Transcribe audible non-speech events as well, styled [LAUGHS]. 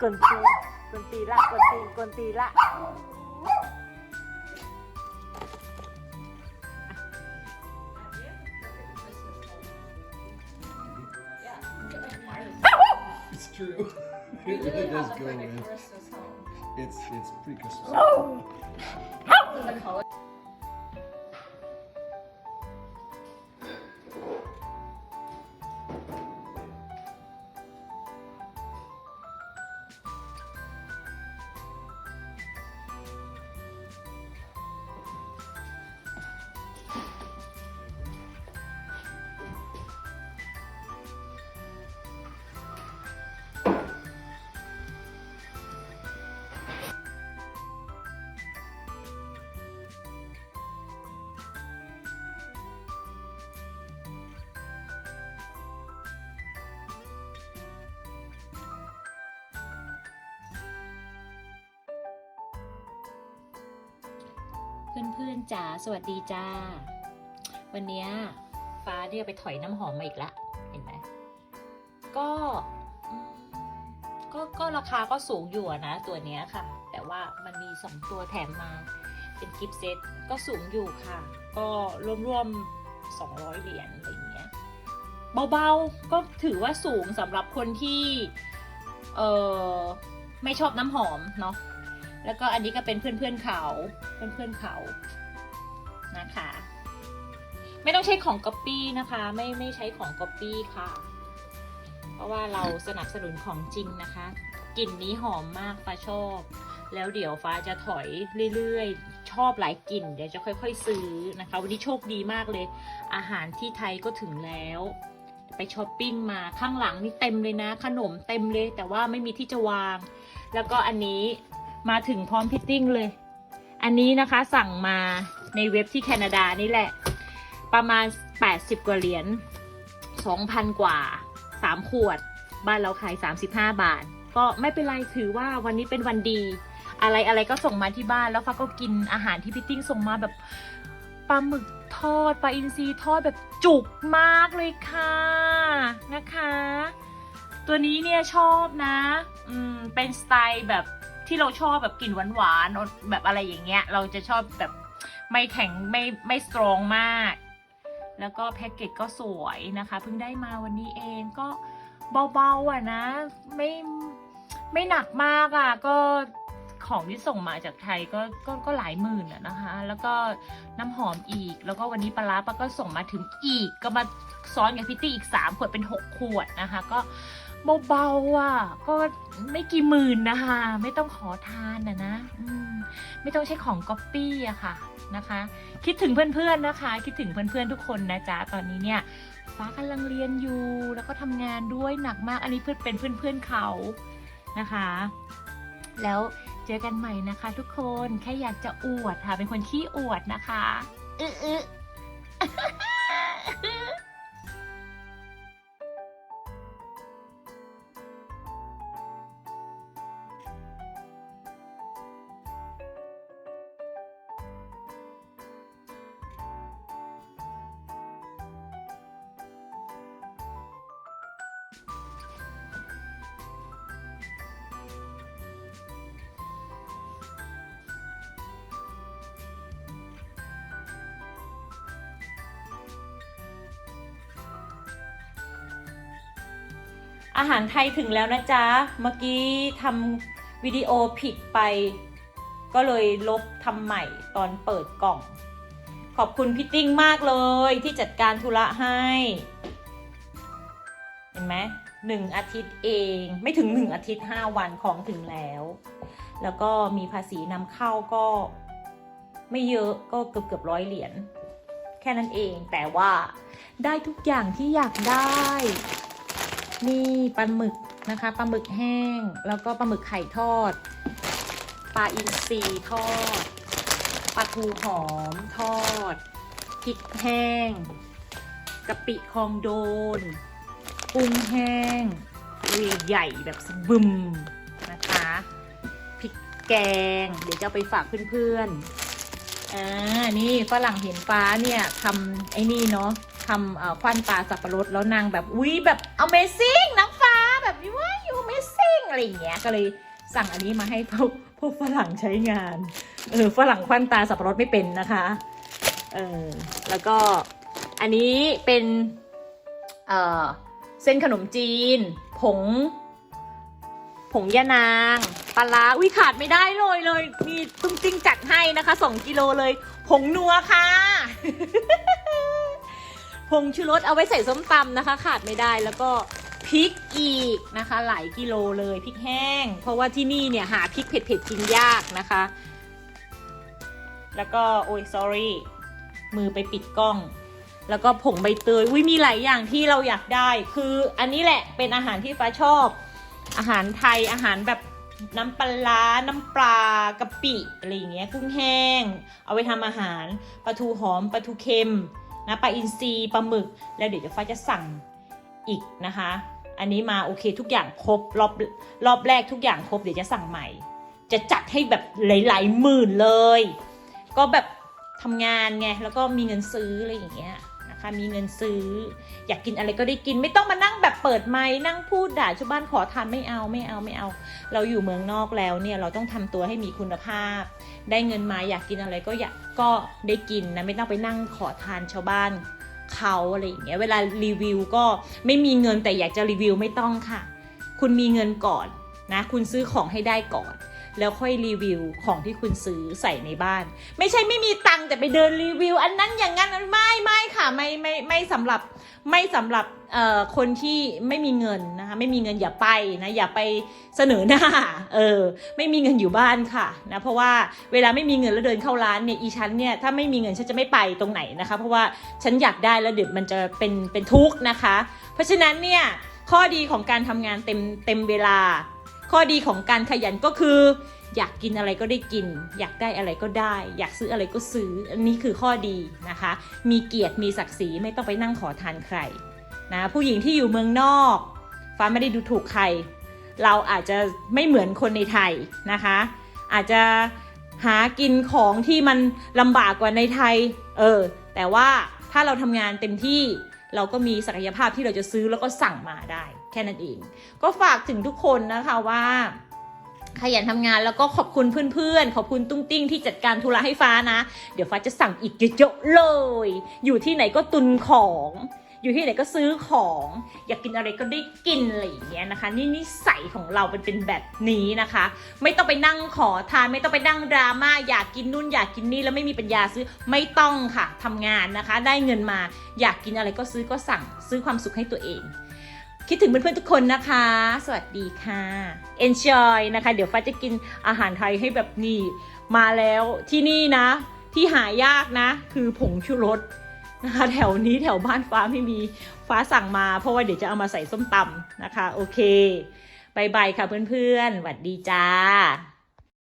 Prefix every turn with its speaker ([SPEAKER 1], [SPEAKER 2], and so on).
[SPEAKER 1] กว นตีกวนตีละกวนตีกวนตีละ
[SPEAKER 2] It's true. [LAUGHS] It really does go in. It's it's pre-Christmas.
[SPEAKER 1] เพื่อนๆจ๋าสวัสดีจ้า วันนี้ฟ้าเนี่ยไปถอยน้ำหอมมาอีกละ เห็นไหมก็ก็ก็ราคาก็สูงอยู่นะ ตัวเนี้ยค่ะ แต่ว่ามันมีสองตัวแถมมา เป็นกิฟต์เซตก็สูงอยู่ค่ะ ก็รวมๆ200เหรียญอะไรเงี้ยเบาๆก็ถือว่าสูงสำหรับคนที่เออไม่ชอบน้ำหอมเนาะ แล้วก็อันนี้ก็เป็นเพื่อนเพื่อนเขาเพื่อนเพื่อนเขานะคะ ไม่ต้องใช้ของก๊อปปี้นะคะ ไม่ไม่ใช้ของก๊อปปี้ค่ะ เพราะว่าเราสนับสนุนของจริงนะคะกลิ่นนี้หอมมากฟ้าชอบ แล้วเดี๋ยวฟ้าจะถอยเรื่อยๆ ชอบหลายกลิ่น เดี๋ยวจะค่อย ๆ ซื้อนะคะ วันนี้โชคดีมากเลย อาหารที่ไทยก็ถึงแล้ว ไปช้อปปิ้งมาข้างหลังนี่เต็มเลยนะ ขนมเต็มเลย แต่ว่าไม่มีที่จะวาง แล้วก็อันนี้ มาถึงพร้อมพิตติ้งเลย อันนี้นะคะสั่งมาในเว็บที่แคนาดานี่แหละ ประมาณ 80 กว่าเหรียญ 2,000 กว่า 3 ขวด บ้านเราขาย 35 บาท ก็ไม่เป็นไรถือว่าวันนี้เป็นวันดี อะไรอะไรก็ส่งมาที่บ้านแล้วฟ้าก็กินอาหารที่พิตติ้งส่งมาแบบปลาหมึกทอดปลาอินทรีทอดแบบจุกมากเลยค่ะนะคะ ตัวนี้เนี่ยชอบนะ อืม เป็นสไตล์แบบ ที่เราชอบแบบกลิ่นหวานๆแบบอะไรอย่างเงี้ย เราจะชอบแบบไม่แข็งไม่ไม่สตรองมาก แล้วก็แพ็กเกจก็สวยนะคะ เพิ่งได้มาวันนี้เองก็เบาๆอะนะ ไม่ไม่หนักมากอะก็ของที่ส่งมาจากไทยก็ก็ก็หลายหมื่นอะนะคะ แล้วก็น้ำหอมอีก แล้วก็วันนี้ปลาร้าปาก็ส่งมาถึงอีก ก็มาซ้อนกับพิตตี้อีก 3 ขวดเป็น 6 ขวดนะคะ ก็ เบาๆอะก็ไม่กี่หมื่นนะคะ ไม่ต้องขอทานนะนะไม่ต้องใช้ของก๊อปปี้อะค่ะนะคะ คิดถึงเพื่อนๆนะคะ คิดถึงเพื่อนๆทุกคนนะจ๊ะตอนนี้เนี่ยฟ้ากำลังเรียนอยู่ แล้วก็ทำงานด้วยหนักมากอันนี้เพื่อนเป็นเพื่อนๆเขานะคะ แล้วเจอกันใหม่นะคะ ทุกคนแค่อยากจะอวดค่ะ เป็นคนขี้อวดนะคะอึอึ อาหารไทยถึงแล้วนะจ๊ะ เมื่อกี้ทำวิดีโอผิดไป ก็เลยลบทำใหม่ตอนเปิดกล่อง ขอบคุณพี่ติ้งมากเลยที่จัดการธุระให้ เห็นไหมหนึ่งอาทิตย์เองไม่ถึงหนึ่งอาทิตย์ห้าวันของถึงแล้ว แล้วก็มีภาษีนำเข้าก็ ไม่เยอะก็เกือบเกือบร้อยเหรียญแค่นั้นเองแต่ว่าได้ทุกอย่างที่อยากได้ นี่ปลาหมึกนะคะปลาหมึกแห้ง แล้วก็ปลาหมึกไข่ทอดปลาอินทรีทอดปลาทูหอมทอดพริกแห้งกะปิคองโดนกุ้งแห้งเรียใหญ่แบบสบึมนะคะพริกแกง เดี๋ยวจะไปฝากเพื่อนๆอ่านี่ฝรั่งเห็นฟ้าเนี่ยทำไอ้นี่เนาะ ทำควันปลาสับปะรดแล้วนางแบบอุ้ยแบบ amazing น้ำฟ้าแบบนี้ว่า you amazing อะไรอย่างเงี้ยก็เลยสั่งอันนี้มาให้พวกพวกฝรั่งใช้งานเออฝรั่งควันตาสับปะรดไม่เป็นนะคะเออแล้วก็อันนี้เป็นเออเส้นขนมจีน ผง ผงยานางปลาร้าอุ้ยขาดไม่ได้เลยเลย มีตุ้งติ้งจัดให้นะคะสองกิโลเลย ผงนัวค่ะ งชูรสเอาไว้ใส่ส้มตำนะคะ ขาดไม่ได้แล้วก็พริกอีกนะคะ หลายกิโลเลยพริกแห้ง เพราะว่าที่นี่เนี่ยหาพริกเผ็ดๆกินยากนะคะ แล้วก็โอ้ย sorry มือไปปิดกล้อง แล้วก็ผงใบเตยอุ้ยมีหลายอย่างที่เราอยากได้ คืออันนี้แหละเป็นอาหารที่ฟ้าชอบ อาหารไทยอาหารแบบน้ำปลา น้ำปลากะปิอะไรอย่างเงี้ยกุ้งแห้ง เอาไปทำอาหารปลาทูหอมปลาทูเค็ม นะปลาอินทรีปลาหมึก แล้วเดี๋ยวฟ้าจะสั่งอีกนะคะ อันนี้มาโอเคทุกอย่างครบรอบรอบแรกทุกอย่างครบเดี๋ยวจะสั่งใหม่ จะจัดให้แบบหลายๆหมื่นเลย ก็แบบทำงานไงแล้วก็มีเงินซื้ออะไรอย่างเงี้ย มีเงินซื้อ อยากกินอะไรก็ได้กิน ไม่ต้องมานั่งแบบเปิดไม้นั่งพูดด่าชาวบ้านขอทานไม่เอาไม่เอาไม่เอา เราอยู่เมืองนอกแล้วเนี่ยเราต้องทำตัวให้มีคุณภาพ ได้เงินมาอยากกินอะไรก็อยากก็ได้กินนะไม่ต้องไปนั่งขอทานชาวบ้านเขาอะไรอย่างเงี้ยเวลารีวิวก็ไม่มีเงินแต่อยากจะรีวิวไม่ต้องค่ะ คุณมีเงินก่อนนะ คุณซื้อของให้ได้ก่อน แล้วค่อยรีวิวของที่คุณซื้อใส่ในบ้าน ไม่ใช่ไม่มีตังค์แต่ไปเดินรีวิว อันนั้นอย่างนั้นไม่ไม่ ค่ะไม่ไม่ไม่สำหรับไม่สำหรับเอ่อคนที่ไม่มีเงินนะคะไม่มีเงินอย่าไปนะอย่าไปเสนอหน้าเออไม่มีเงินอยู่บ้านค่ะนะเพราะว่าเวลาไม่มีเงินแล้วเดินเข้าร้านเนี่ยอีฉันเนี่ยถ้าไม่มีเงินฉันจะไม่ไปตรงไหนนะคะ เพราะว่าฉันอยากได้แล้วเดี๋ยวมันจะเป็นเป็นทุกข์นะคะ เพราะฉะนั้นเนี่ยข้อดีของการทำงานเต็มเต็มเวลา ข้อดีของการขยันก็คืออยากกินอะไรก็ได้กิน อยากได้อะไรก็ได้ อยากซื้ออะไรก็ซื้อ อันนี้คือข้อดีนะคะ มีเกียรติมีศักดิ์ศรีไม่ต้องไปนั่งขอทานใครนะผู้หญิงที่อยู่เมืองนอกฟ้าไม่ได้ดูถูกใคร เราอาจจะไม่เหมือนคนในไทยนะคะ อาจจะหากินของที่มันลำบากกว่าในไทยเออแต่ว่าถ้าเราทำงานเต็มที่เราก็มีศักยภาพที่เราจะซื้อแล้วก็สั่งมาได้ แค่นั้นเอง ก็ฝากถึงทุกคนนะคะว่า ขยันทำงานแล้วก็ขอบคุณเพื่อนๆ ขอบคุณตุ้งติ้งที่จัดการธุระให้ฟ้านะ เดี๋ยวฟ้าจะสั่งอีกเยอะๆเลย อยู่ที่ไหนก็ตุนของ อยู่ที่ไหนก็ซื้อของ อยากกินอะไรก็ได้กินอะไรอย่างเงี้ยนะคะ นี่นิสัยของเราเป็นเป็นแบบนี้นะคะ ไม่ต้องไปนั่งขอทานไม่ต้องไปนั่งดราม่าอยากกินนู่นอยากกินนี่แล้วไม่มีปัญญาซื้อไม่ต้องค่ะทำงานนะคะ ได้เงินมา อยากกินอะไรก็ซื้อก็สั่งซื้อความสุขให้ตัวเอง คิดถึงเพื่อนๆทุกคนนะคะ สวัสดีค่ะ enjoy นะคะ เดี๋ยวฟ้าจะกินอาหารไทยให้แบบนี้ มาแล้วที่นี่นะ ที่หายากนะ คือผงชูรสนะคะแถวนี้แถวบ้านฟ้าไม่มีฟ้าสั่งมาเพราะว่าเดี๋ยวจะเอามาใส่ส้มตำนะคะ โอเคบายบายค่ะเพื่อนๆสวัสดีจ้า